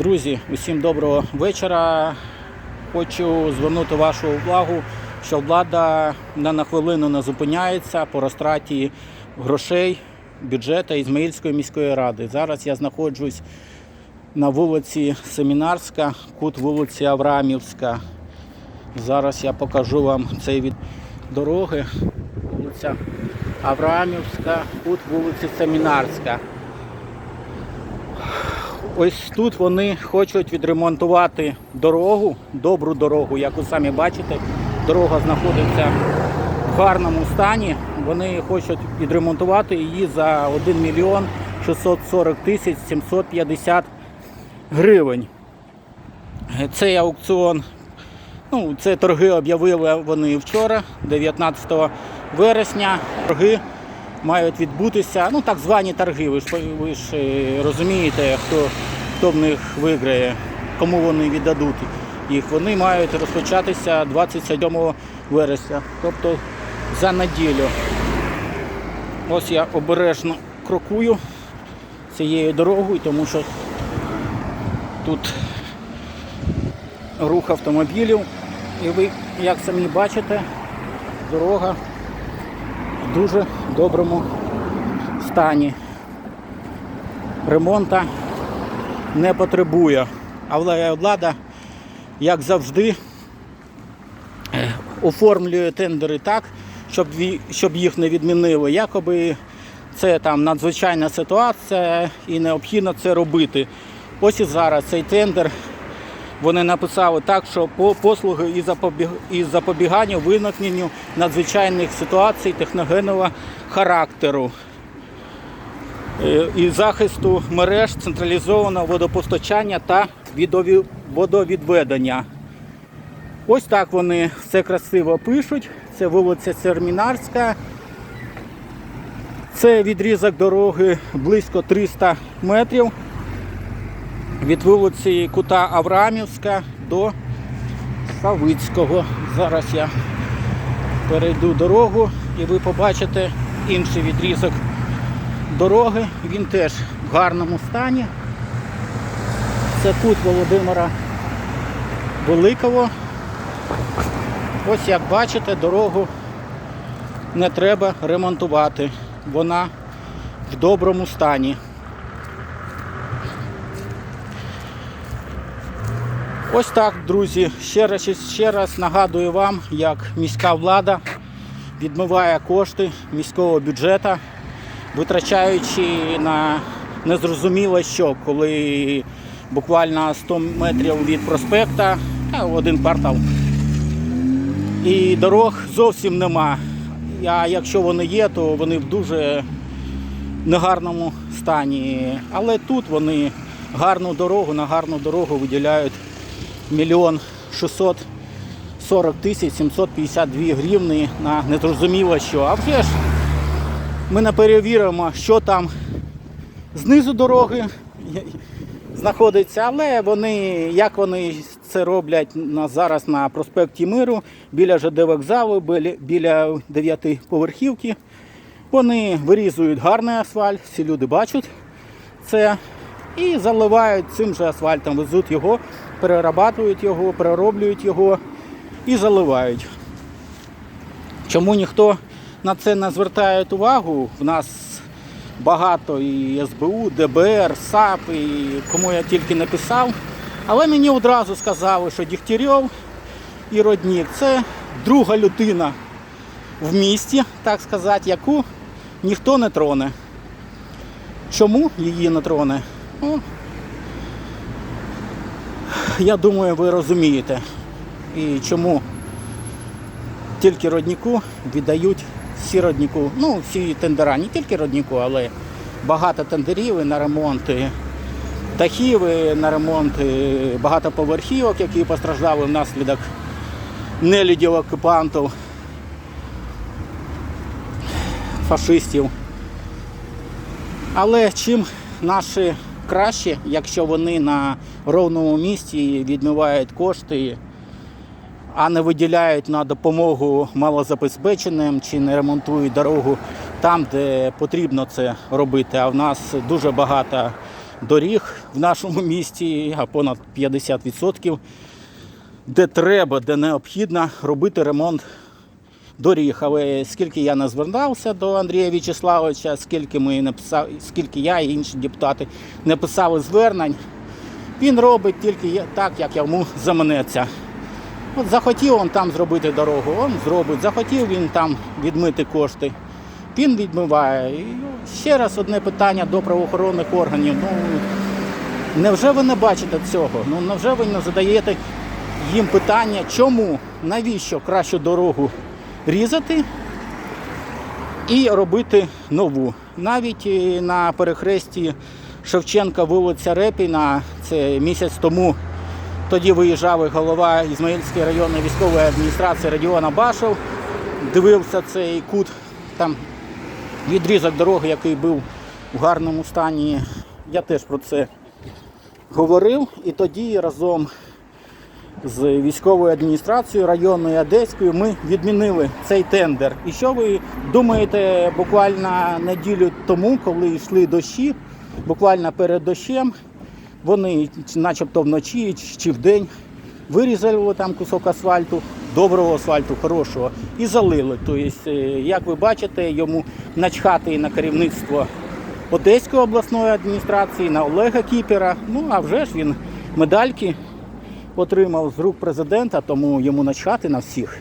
Друзі, усім доброго вечора. Хочу звернути вашу увагу, що влада не на хвилину не зупиняється по розтраті грошей бюджету Ізмаїльської міської ради. Зараз я знаходжусь на вулиці Семінарська, кут вулиці Аврамівська. Зараз я покажу вам цей від дороги. Вулиця Аврамівська, кут вулиці Семінарська. Ось тут вони хочуть відремонтувати дорогу, добру дорогу, як ви самі бачите. Дорога знаходиться в гарному стані. Вони хочуть відремонтувати її за 1 мільйон 640 тисяч 750 гривень. Цей аукціон, ну, це торги об'явили вони вчора, 19 вересня. Торги мають відбутися, ну так звані торги. Ви ж ви ж е, розумієте, хто, хто в них виграє, кому вони віддадуть їх. Вони мають розпочатися 27 вересня, тобто за неділю. Ось я обережно крокую цією дорогою, тому що тут рух автомобілів. І ви, як самі бачите, дорога дуже доброму стані. Ремонта не потребує. Але влада, як завжди, оформлює тендери так, щоб їх не відмінили. Якоби це там надзвичайна ситуація і необхідно це робити. Ось і зараз цей тендер вони написали так, що по послуги із запобіг... із запобігання виникненню надзвичайних ситуацій техногенного характеру е, і захисту мереж централізованого водопостачання та водовідведення. Ось так вони все красиво пишуть. Це вулиця Сермінарська. Це відрізок дороги близько 300 метрів від вулиці Кута Аврамівська до Савицького. Зараз я перейду дорогу і ви побачите інший відрізок дороги. Він теж в гарному стані. Це кут Володимира Великого. Ось як бачите, дорогу не треба ремонтувати. Вона в доброму стані. Ось так, друзі. Ще раз, ще раз нагадую вам, як міська влада відмиває кошти міського бюджету, витрачаючи на незрозуміло що, коли буквально 100 метрів від проспекта, один квартал. І дорог зовсім нема. А якщо вони є, то вони в дуже негарному стані. Але тут вони гарну дорогу, на гарну дорогу виділяють мільйон 640 тисяч 752 гривні на незрозуміло що. А вже ж ми не перевіримо, що там знизу дороги знаходиться, але вони, як вони це роблять на, зараз на проспекті Миру, біля ЖД вокзалу, біля, біля 9 поверхівки. Вони вирізують гарний асфальт, всі люди бачать це і заливають цим же асфальтом, везуть його, перерабатують його, перероблюють його і заливають. Чому ніхто на це не звертає увагу? В нас багато і СБУ, ДБР, САП, і кому я тільки не писав. Але мені одразу сказали, що Дігтярьов і Роднік це друга людина в місті, так сказати, яку ніхто не троне. Чому її не троне? Ну, я думаю, ви розумієте. І чому тільки родніку віддають всі родніку, ну, всі тендера, не тільки родніку, але багато тендерів і на ремонти дахів, і на ремонт багатоповерхівок, які постраждали внаслідок нелюдів окупантів, фашистів. Але чим наші краще, якщо вони на ровному місці відмивають кошти, а не виділяють на допомогу малозабезпеченим чи не ремонтують дорогу там, де потрібно це робити. А в нас дуже багато доріг в нашому місті, а понад 50%, де треба, де необхідно робити ремонт доріг. Але скільки я не звертався до Андрія В'ячеславовича, скільки ми написали, скільки я і інші депутати не писали звернень, він робить тільки так, як йому заманеться. От захотів він там зробити дорогу, він зробить. Захотів він там відмити кошти. Він відмиває. І ще раз одне питання до правоохоронних органів. Ну, невже ви не бачите цього? Ну невже ви не задаєте їм питання, чому, навіщо кращу дорогу різати і робити нову? Навіть е, на перехресті Шевченка вулиця Репіна, це місяць тому тоді виїжджав голова Ізмаїльської районної військової адміністрації Радіон Абашев, дивився цей кут, там відрізок дороги, який був в гарному стані. Я теж про це говорив. І тоді разом з військовою адміністрацією районною Одеською ми відмінили цей тендер. І що ви думаєте, буквально неділю тому, коли йшли дощі, буквально перед дощем, вони начебто вночі чи вдень вирізали там кусок асфальту, доброго асфальту, хорошого, і залили. Тобто, е, як ви бачите, йому начхати і на керівництво Одеської обласної адміністрації, на Олега Кіпера. Ну а вже ж він медальки отримав з рук президента, тому йому начхати на всіх.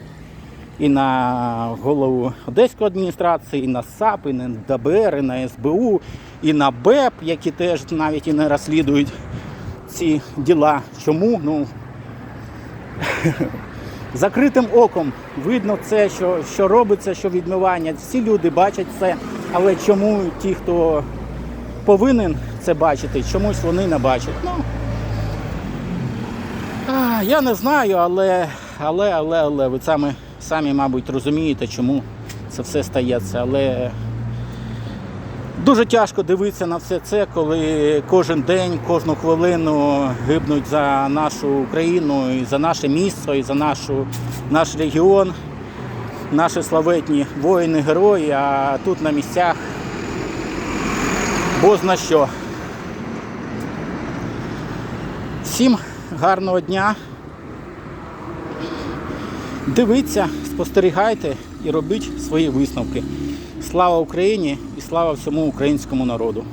І на голову Одеської адміністрації, і на САП, і на ДБР, і на СБУ, і на БЕП, які теж навіть і не розслідують ці діла. Чому? Ну, закритим оком видно це, що, що робиться, що відмивання. Всі люди бачать це, але чому ті, хто повинен це бачити, чомусь вони не бачать. Ну, я не знаю, але, але, але, але ви самі, самі, мабуть, розумієте, чому це все стається. Але дуже тяжко дивитися на все це, коли кожен день, кожну хвилину гибнуть за нашу Україну, і за наше місто, і за нашу, наш регіон, наші славетні воїни, герої, а тут на місцях бозна що. Всім гарного дня. Дивіться, спостерігайте і робіть свої висновки. Слава Україні і слава всьому українському народу!